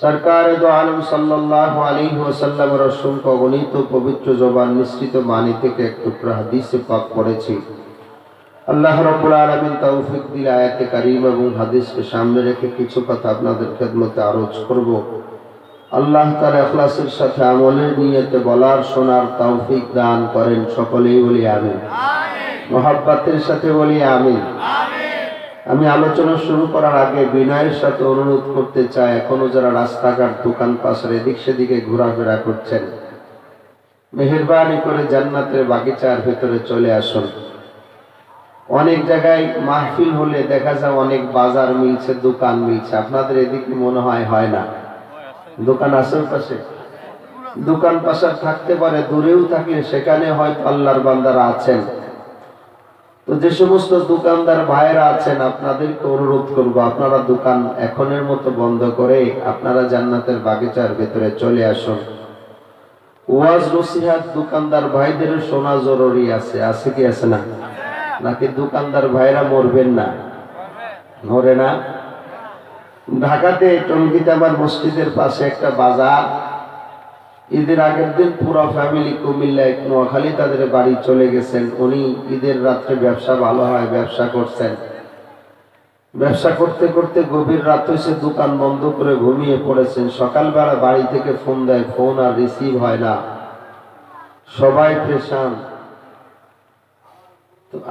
সরকার দো আলম সাল্লাল্লাহু আলাইহি ওয়াসাল্লামের অসংখ্য গণিত পবিত্র জবান মিশ্রিত বাণী থেকে এক টুকরা হাদিসে পাক পড়েছি। আল্লাহ রাব্বুল আলামিন তৌফিক দিলে আয়াতে কারীম এবং হাদিসকে সামনে রেখে কিছু কথা আপনাদের খেদমতে আরজ করব। আল্লাহ তার এখলাসের সাথে আমলের নিয়তে বলার শোনার তৌফিক দান করেন সকলেই বলি আমি মোহাব্বাতের সাথে বলি আমিন। আমি আলোচনা শুরু করার আগে বিনয়ের সাথে অনুরোধ করতে চাই, এখনও যারা রাস্তাঘাট দোকান পাশের এদিক সেদিকে ঘোরাফেরা করছেন, মেহরবানি করে জান্নাতের বাগিচার ভেতরে চলে আসুন। অনেক জায়গায় মাহফিল হলে দেখা যায় অনেক বাজার মিলছে, দোকান মিলছে। আপনাদের এদিকে মনে হয় হয় না? দোকান আছে পাশে? দোকান পাশার থাকতে পারে, দূরেও থাকলে সেখানে হয়তো আল্লাহর বান্দারা আছেন। তো যে সমস্ত দোকানদার ভাইরা আছেন, আপনাদেরকে অনুরোধ করব, আপনারা দোকান এখনের মতো বন্ধ করে আপনারা জান্নাতের বাগিচার ভেতরে চলে আসুন। ওয়াজ নসিহাত দোকানদার ভাইদের শোনা জরুরি আছে আছে কি আছে না? নাকি দোকানদার ভাইরা মরবেন না? মরে না? ঢাকাতে টঙ্গিতে মসজিদের পাশে একটা বাজার ঈদের আগের দিন পুরো ফ্যামিলি কুমিল্লায় নোয়াখালী তাদের বাড়ি চলে গেছেন। উনি ঈদের রাত্রে ব্যবসা ভালো হয়, ব্যবসা করছেন। ব্যবসা করতে করতে গভীর রাত হয়েছে দোকান বন্ধ করে ঘুমিয়ে পড়েছেন। সকালবেলা বাড়ি থেকে ফোন দেয়, ফোন আর রিসিভ হয় না। সবাই প্রেশান।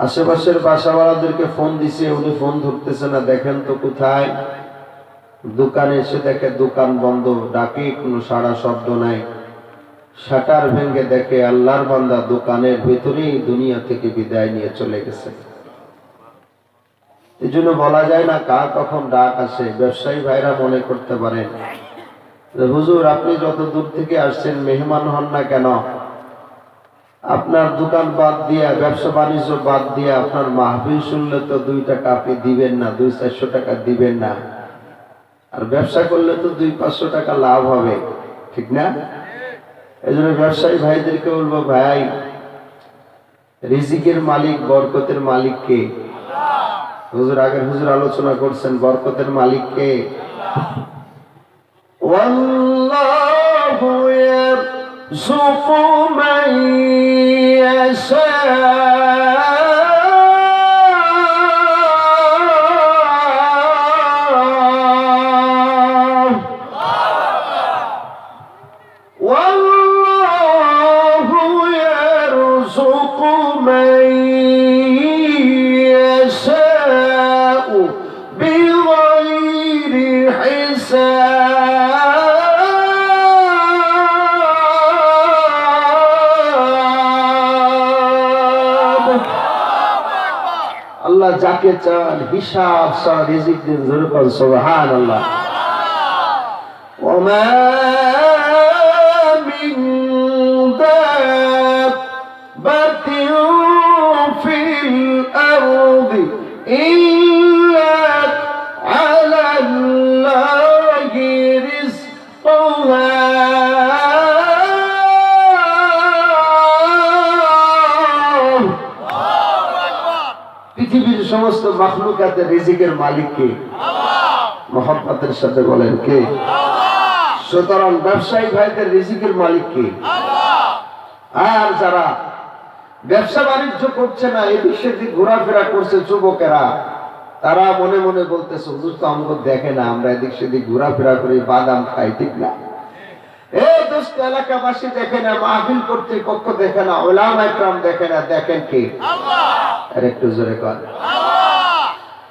আশেপাশের বাসাওয়ালাদেরকে ফোন দিছে, উনি ফোন ধরতেছে না, দেখেন তো কোথায়। দোকানে এসে দেখে দোকান বন্ধ, ডাকে কোনো সারা শব্দ নাই। শাটার ভেঙে দেখে আল্লাহর বান্দা দোকানের ভেতরেই দুনিয়া থেকে বিদায় নিয়ে চলে গেছে। এই জন্য বলা যায় না কার কখন ডাক আসে, ব্যবসায়ী ভাইরা মনে করতে পারেন। হুজুর, আপনি যত দূর থেকে আসছেন, মেহমান হন না কেন? আপনার দোকান বাদ দিয়া, ব্যবসা বাণিজ্য বাদ দিয়া, আপনার মাহফিল শুনলে তো দুই টাকা আপনি দিবেন না, দুই চারশো টাকা দিবেন না। আর ব্যবসা করলে তো দুই পাঁচশো টাকা লাভ হবে, ঠিক না? এই জন্য ব্যবসায়ী ভাইদেরকে বলব, ভাই, রিজিকের মালিক বরকতের মালিক কে? হুজুর, আগের হুজুর আলোচনা করছেন, বরকতের মালিক কে? যাকে চান হিসাব সহ রিজিক দিন জোর কর সুবহানাল্লাহ। ওয়া সমস্ত মাখলুকাতের রিজিকের মালিক কে? মোহাম্মতের সাথে বলেন কে? সুতরাং ব্যবসায়ী ভাইদের রিজিকের মালিক কে? আর যারা ব্যবসা বাণিজ্য করছে না এই বিশ্বের দিক ঘোরাফেরা করছে যুবকেরা তারা মনে মনে বলতেছে হুজুর তো আমাকে দেখে না আমরা এদিক সেদিক ঘোরাফেরা করি বাদাম খাই ঠিক না? এই এলাকাবাসী দেখে না মাহফিল করতে কক্ষ দেখে না ওলাম একরাম দেখে না দেখেন কে? আর একটু জোরে কর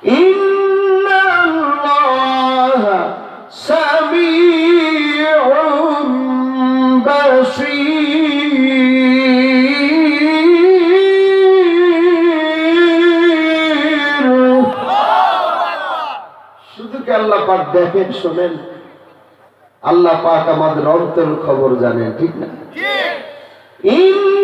إن الله سميع بصير শুধু কি আল্লাহ পাক দেখেন শোনেন আল্লাহ পাক আমাদের অন্তর খবর জানেন ঠিক না إن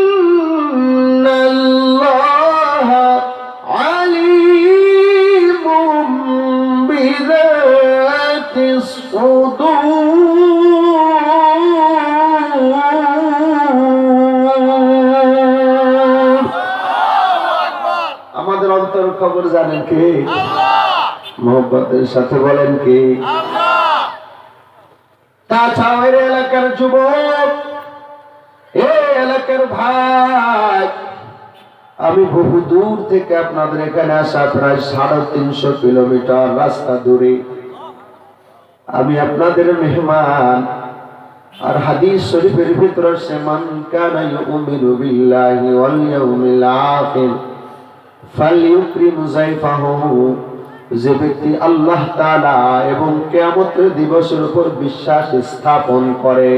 আমাদের অন্তর খবর জানেন কে? মোহব্বতের সাথে বলেন কে? তাছাড়াও এর এলাকার যুবক এই এলাকার ভাই আমি বহু দূর থেকে আপনাদের এখানে আসা প্রায় সাড়ে তিনশো কিলোমিটার রাস্তা দূরে আমি আপনাদের মেহমান আর হাদিস শরীফের ভিতরে সে মান কানা ইউমিনু বিল্লাহি ওয়াল ইয়াউমিল আখির। যে ব্যক্তি আল্লাহ এবং কিয়ামতের দিবসের উপর বিশ্বাস স্থাপন করে,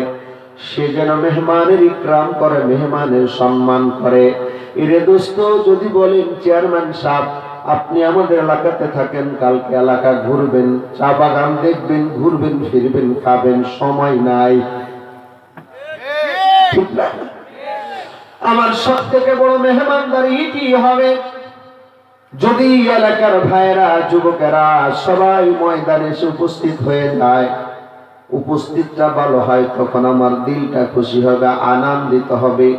সে যেন মেহমানের ইকরাম করে, মেহমানের সম্মান করে এরে দোস্ত, যদি বলেন চেয়ারম্যান সাহেব, আপনি আমাদের এলাকাতে থাকেন, কালকে এলাকা ঘুরবেন, চা বাগান দেখবেন, ঘুরবেন, ফিরবেন, খাবেন, সময় নাই? আমার সব থেকে বড় মেহমানদারি এটি হবে যদি এলাকার ভাইয়েরা যুবকেরা সবাই ময়দানে এসে উপস্থিত হয়ে যায় উপস্থিতটা ভালো হয় তখন আমার দিলটা খুশি হবে আনন্দিত হবে।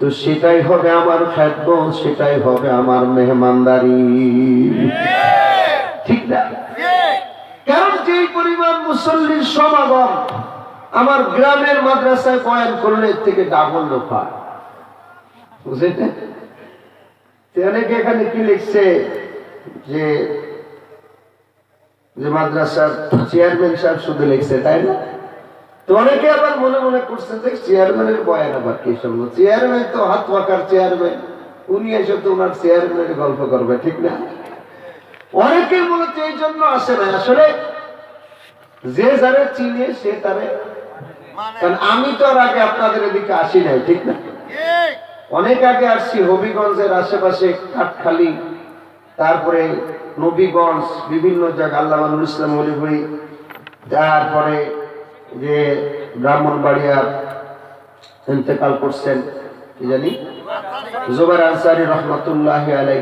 তো সেটাই হবে আমার খাদ্য সেটাই হবে আমার মেহমানদারি। ঠিক না? কারণ যে পরিমাণ মুসল্লির সমাগম আমার গ্রামের মাদ্রাসায় বয়ান করলে থেকে ডাবল লোক বুঝেছেন? তো অনেকে এখানে কি লিখছে? যে যে মাদ্রাসার চেয়ারম্যান সাহেব শুধু লিখছে, তাই না? তো অনেকে আবার মনে মনে করছে যে চেয়ারম্যানের বয়ান আবার কি চেয়ারম্যান তো হাত চেয়ারম্যান, উনি এসে তো ওনার চেয়ারম্যানের গল্প করবে, ঠিক না? অনেকে মূলত এই জন্য আসে না। আসলে যে যারে চিনে, সে তারে কারণ আমি তো আর আগে আপনাদের এদিকে আসি নাই, ঠিক না? অনেক আগে আসছি হবিগঞ্জের আশেপাশে কাঠখালি, তারপরে নবীগঞ্জ, বিভিন্ন জায়গা আল্লাহ ইসলাম হলিপুরি তারপরে যে ব্রাহ্মণবাড়িয়া ইন্তেকাল করছেন, কি জানি? জোবার আনসারি রহমতুল্লাহ আলাই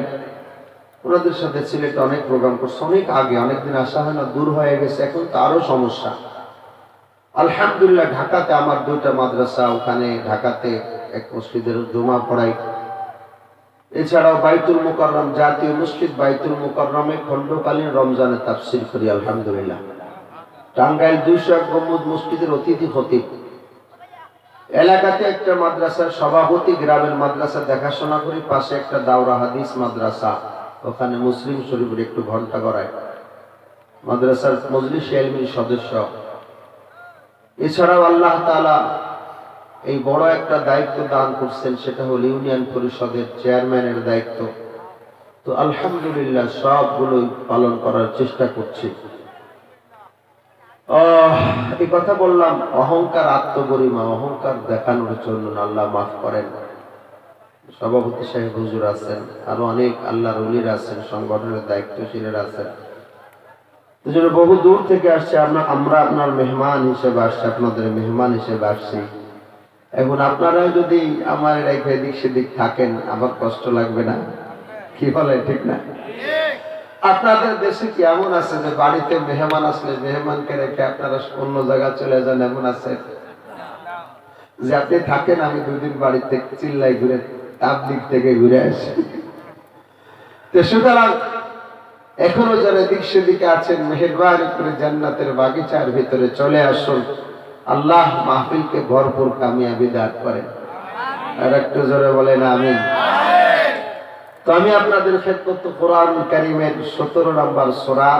ওনাদের সাথে সিলেটে অনেক প্রোগ্রাম করছে, অনেক আগে, অনেকদিন আসা হয় না, দূর হয়ে গেছে, এখন তো আরও সমস্যা। আলহামদুলিল্লাহ, ঢাকাতে আমার দুইটা মাদ্রাসা, ওখানে ঢাকাতে এক মসজিদের জমা পড়াই। এছাড়াও বাইতুল মুকাররম, জাতীয় মসজিদ বাইতুল মুকাররমে খণ্ডকালীন রমজানে তাফসির করি, আলহামদুলিল্লাহ। টাঙ্গাইল দুইশো এক গম্বুজ মসজিদের অতিথি খতিব। এলাকাতে একটা মাদ্রাসার সভাপতি, গ্রামের মাদ্রাসা দেখাশোনা করি, পাশে একটা দাওরা হাদিস মাদ্রাসা, ওখানে মুসলিম শরীফের একটু ঘণ্টা গড়ায় মাদ্রাসার মজলিস সদস্য। এছাড়াও আল্লাহ তাআলা এই বড় একটা দায়িত্ব দান করছেন, সেটা হল ইউনিয়ন পরিষদের চেয়ারম্যানের দায়িত্ব। তো আলহামদুলিল্লাহ সবগুলোই পালন করার চেষ্টা করছি। এই কথা বললাম, অহংকার আত্মগরিমা, অহংকার দেখানোর জন্য আল্লাহ মাফ করেন। সভাপতি সাহেব হুজুর আছেন, আরও অনেক আল্লাহ রলির আছেন, সংগঠনের দায়িত্বশীলের আছেন। এজন্য বহু দূর থেকে আসছে আমরা আমরা আপনার মেহমান হিসেবে আসছি, আপনাদের মেহমান হিসেবে আসছি। এখন আপনারা যদি আমার রেখে এদিক সেদিক থাকেন, আমার কষ্ট লাগবে না? কি বলে ঠিক না? আপনাদের দেশে কি এমন আছে যে বাড়িতে মেহমান আসলে মেহমানকে রেখে আপনারা অন্য জায়গা চলে যান, এমন আছে? যে আপনি থাকেন, আমি দুদিন বাড়িতে চিল্লাই ঘুরে তাবলিক থেকে ঘুরে আসি। সুতরাং এখনও যারা এদিক সেদিকে আছেন মেহরবানি করে জান্নাতের বাগিচার ভিতরে চলে আসুন। আল্লাহ মাহফিলকে ভরপুর কামিয়াবি দান করেন। আর একটু জোরে বলেন আমি তো আমি আপনাদের খেদমত কোরআন কারিমের সতেরো নম্বর সোরা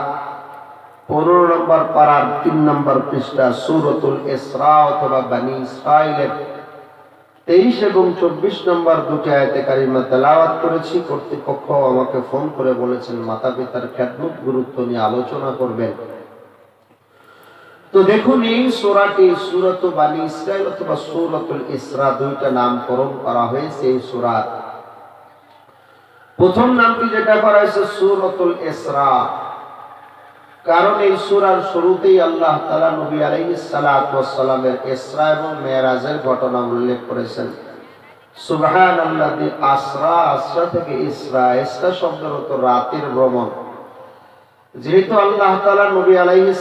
পনেরো নম্বর পাড়ার তিন নম্বর পৃষ্ঠা সুরতুল এসরা অথবা বানি ইসরাইলের তেইশ এবং চব্বিশ নম্বর দুটি আয়তে কারিমা তেলাওয়াত করেছি। কর্তৃপক্ষ আমাকে ফোন করে বলেছেন, মাতা পিতার খেদমত গুরুত্ব নিয়ে আলোচনা করবেন। তো দেখুন, এই সোরাটি সুরত বানি ইসরায়েল অথবা সুরতুল ইসরা দুইটা নামকরণ করা হয়েছে এই সুরাত প্রথম নামটি যেটা করা হয়েছে, সুরতুল ইসরা। কারণ এই সুরার শুরুতেই আল্লাহ তালা নবী আলাইহিস সালামের ইসরা এবং মেয়েরাজের ঘটনা উল্লেখ করেছেন। সুবহান আল্লাহ আসরা আসরা থেকে ইসরা ইসরা শব্দের অর্থ রাতের ভ্রমণ। যেহেতু আল্লাহ তালা নবী আলাইহিস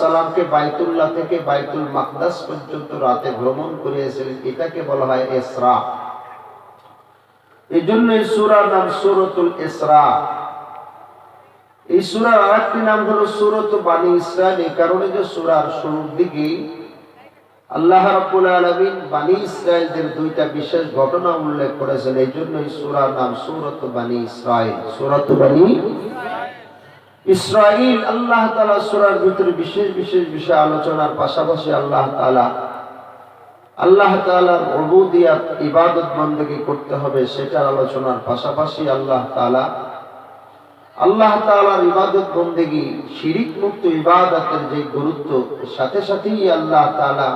সালামকে বাইতুল্লাহ থেকে বাইতুল মাকদাস পর্যন্ত রাতে ভ্রমণ করিয়েছিলেন, এটাকে বলা হয় ইসরা এই জন্য সুরার নাম সুরতুল ইসরা। এই সুরার আর একটি নাম হলো সুরত বাণী ইসরায়েল এই কারণে যে সুরার শুরুর দিকে আল্লাহ রাব্বুল আলামিন বাণী ইসরায়েলদের দুইটা বিশেষ ঘটনা উল্লেখ করেছেন, এই জন্য এই সুরার নাম সুরত বাণী ইসরায়েল সুরত বাণী ইসরায়েল আল্লাহ তালা সুরার ভিতরে বিশেষ বিশেষ বিষয় আলোচনার পাশাপাশি আল্লাহ তালা আল্লাহ তালার অবুদিয়া ইবাদত বندگی করতে হবে, সেটার আলোচনার পাশাপাশি আল্লাহ তালা আল্লাহ তালার ইবাদত বন্দেগী শিরিক মুক্ত ইবাদতের যে গুরুত্ব সাথে সাথেই আল্লাহ তালা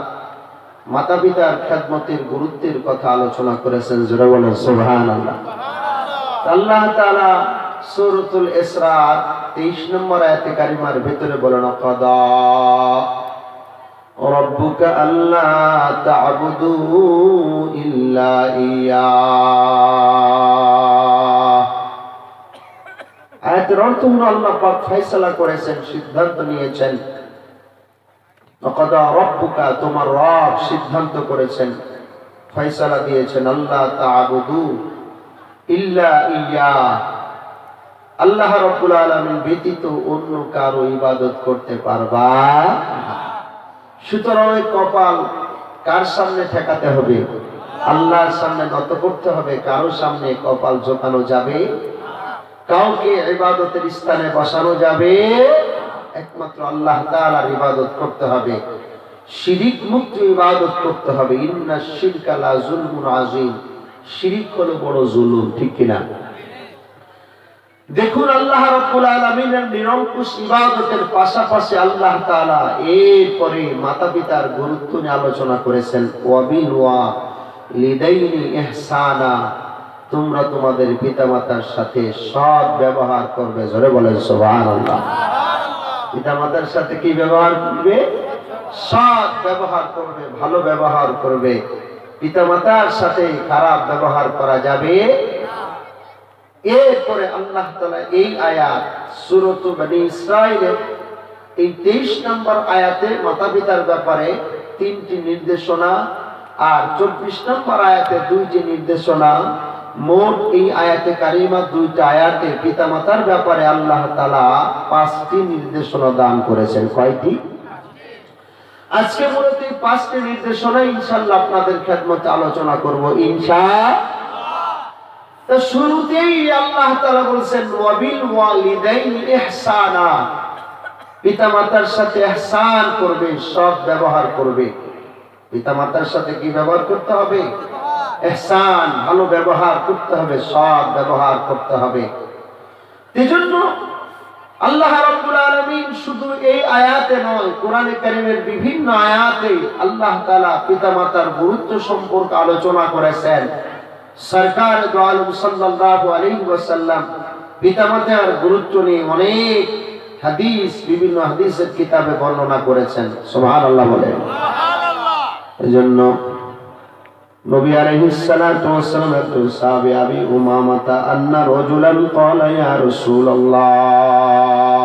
মাতা পিতার খ্যাতমতের গুরুত্বের কথা আলোচনা করেছেন। সোহান আল্লাহ আল্লাহ তালা সুরতুল তেইশ নম্বর আয়াতে কারিমার ভেতরে বলেন আয়াতের অর্থ আল্লাহ পাক করেছেন, সিদ্ধান্ত নিয়েছেন। রাব্বুকা, তোমার রব সিদ্ধান্ত করেছেন দিয়েছেন আল্লাহ তা'বুদু ইল্লা ইয়া আল্লাহ আলামিন ব্যতীত অন্য কারও ইবাদত করতে পারবা সুতরাং কপাল কার সামনে ঠেকাতে হবে? আল্লাহর সামনে নত করতে হবে, কারও সামনে কপাল ঝোকানো যাবে কাউকে ইবাদতের স্থানে বসানো যাবে, একমাত্র আল্লাহ তাআলার ইবাদত করতে হবে। শিরিক মুক্ত ইবাদত করতে হবে। ইন্না শিরকা লা যুলমুন আযীম। শিরিক হলো বড় জুলুম, ঠিক কিনা? দেখুন আল্লাহ রাব্বুল আলামিনের নিরঙ্কুশ ইবাদতের পাশাপাশি আল্লাহ তাআলা এরপরে মাতা-পিতার গুরুত্ব নিয়ে আলোচনা করেছেন। ওয়াবিল ওয়া লিদাইনি ইহসানা। তোমরা তোমাদের পিতামাতার সাথে সৎ ব্যবহার করবে, জোরে বলেন সুবহানাল্লাহ। পিতামাতার সাথে কি ব্যবহার করবে? সৎ ব্যবহার করবে, ভালো ব্যবহার করবে। পিতামাতার সাথে খারাপ ব্যবহার করা যাবে এরপরে আল্লাহ এই আয়াত, সূরাত এই 23 নম্বর আয়াতে মাতা পিতার ব্যাপারে তিনটি নির্দেশনা আর 24 নম্বর আয়াতে দুইটি নির্দেশনা মোট এই আয়াতে কারিমা দুইটা আয়াতে পিতামাতার ব্যাপারে আল্লাহ তালা পাঁচটি নির্দেশনা দান করেছেন। কয়টি? আজকে মূলত এই পাঁচটি নির্দেশনা ইনশাআল্লাহ আপনাদের খেদমতে আলোচনা করব। তো শুরুতেই আল্লাহ তালা বলছেন, ওয়াবিল ওয়ালিদাইনি ইহসানা। পিতামাতার সাথে ইহসান করবে, সৎ ব্যবহার করবে। পিতামাতার সাথে কি ব্যবহার করতে হবে? ইহসান ভালো ব্যবহার করতে হবে সৎ ব্যবহার করতে হবে। এজন্য আল্লাহ রাব্বুল আলামিন শুধু এই আয়াতে নয় কোরআনে কারীমের বিভিন্ন আয়াতে আল্লাহ তাআলা পিতামাতার গুরুত্ব সম্পর্কে আলোচনা করেছেন। সরকার দো আলম সাল্লাল্লাহু আলাইহি ওয়াসাল্লাম পিতামাতার গুরুত্ব নিয়ে অনেক হাদিস বিভিন্ন হাদিসের কিতাবে বর্ণনা করেছেন। সুবহানাল্লাহ বলেন। এজন্য নবী আলাইহিস সালাতু ওয়াসসালাম একজন সাহাবী আবি উমামাতা আন্না রাজুলান ক্বালা ইয়া রাসূলুল্লাহ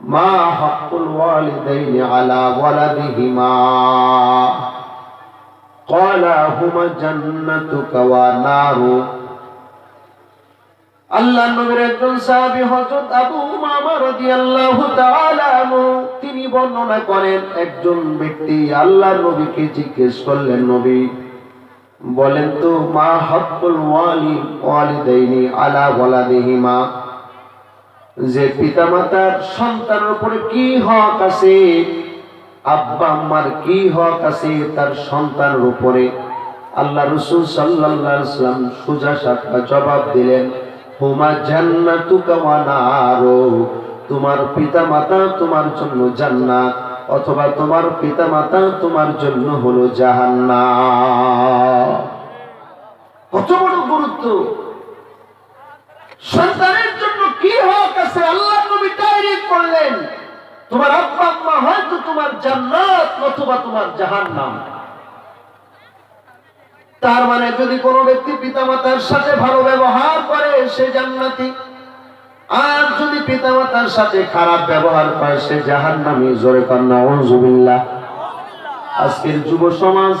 মা হাক্কুল ওয়ালিদাইনি আলা ওয়ালাদিহিমা قال هما جنتك ونار আল্লাহ নবীর একজন সাহাবী হযরত আবু উমামা রাদিয়াল্লাহু তাআলা আনহু তিনি বর্ণনা করেন একজন ব্যক্তি আল্লাহর নবীকে জিজ্ঞেস করলেন নবী বলেন তো, মা হক্কুল ওয়ালি ওয়ালিদাইনি আলা ওয়ালাদিহিমা। যে পিতামাতার সন্তানের উপরে কি হক আছে, আব্বা আম্মার কি হক আছে, তার সন্তানের উপরে আল্লাহ রসুল সাল্লাম সুজা সাপটা জবাব দিলেন, হুমা জান্নাতুকা ওয়া নারু। তোমার পিতামাতা তোমার জন্য জান্নাত। অথবা তোমার পিতামাতা তোমার জন্য হলো জাহান্নাম। কত বড় গুরুত্ব। সন্তানের জন্য কি হক আছে? আল্লাহ নবী করলেন, তোমার আব্বা আম্মা হয়তো তোমার জান্নাত অথবা তোমার জাহান্নাম। তার মানে যদি কোনো ব্যক্তি পিতামাতার সাথে ভালো ব্যবহার করে, সে জান্নাতি। আর যদি পিতা মাতার সাথে খারাপ ব্যবহার পায় সে জাহান নামে জোরে কন্যা আজকের যুব সমাজ,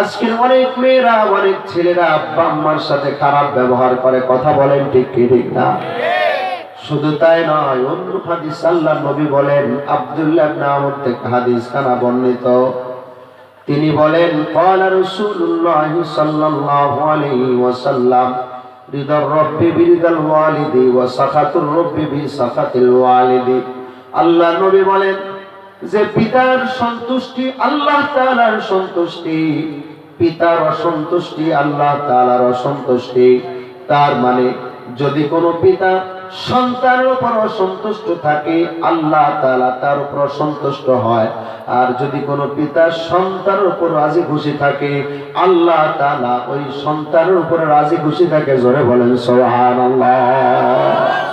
আজকের অনেক মেয়েরা, অনেক ছেলেরা আব্বা আম্মার সাথে খারাপ ব্যবহার করে। কথা বলেন ঠিক কি, ঠিক না? শুধু তাই নয়, অন্য হাদিস আল্লাহ নবী বলেন, আব্দুল্লাহ নাম থেকে হাদিস খানা বর্ণিত। তিনি বলেন কলা রসুল্লাহ সাল্লাহ আলহি ওয়াসাল্লাম রিদার রব্বি বিরিদাল ওয়ালিদি ওয়া সাখাতুর রব্বি বি সাখাতিল ওয়ালিদি। আল্লাহ নবী বলেন, যে পিতার সন্তুষ্টি আল্লাহ তাআলার সন্তুষ্টি, পিতার অসন্তুষ্টি আল্লাহ তাআলার অসন্তুষ্টি। তার মানে যদি কোনো পিতা সন্তানের উপর অসন্তুষ্ট থাকে, আল্লাহ তালা তার উপর সন্তুষ্ট হয়। আর যদি কোনো পিতা সন্তানের উপর রাজি খুশি থাকে, আল্লাহ তালা ওই সন্তানের উপর রাজি খুশি থাকে, জোরে বলেন, সুবহানাল্লাহ।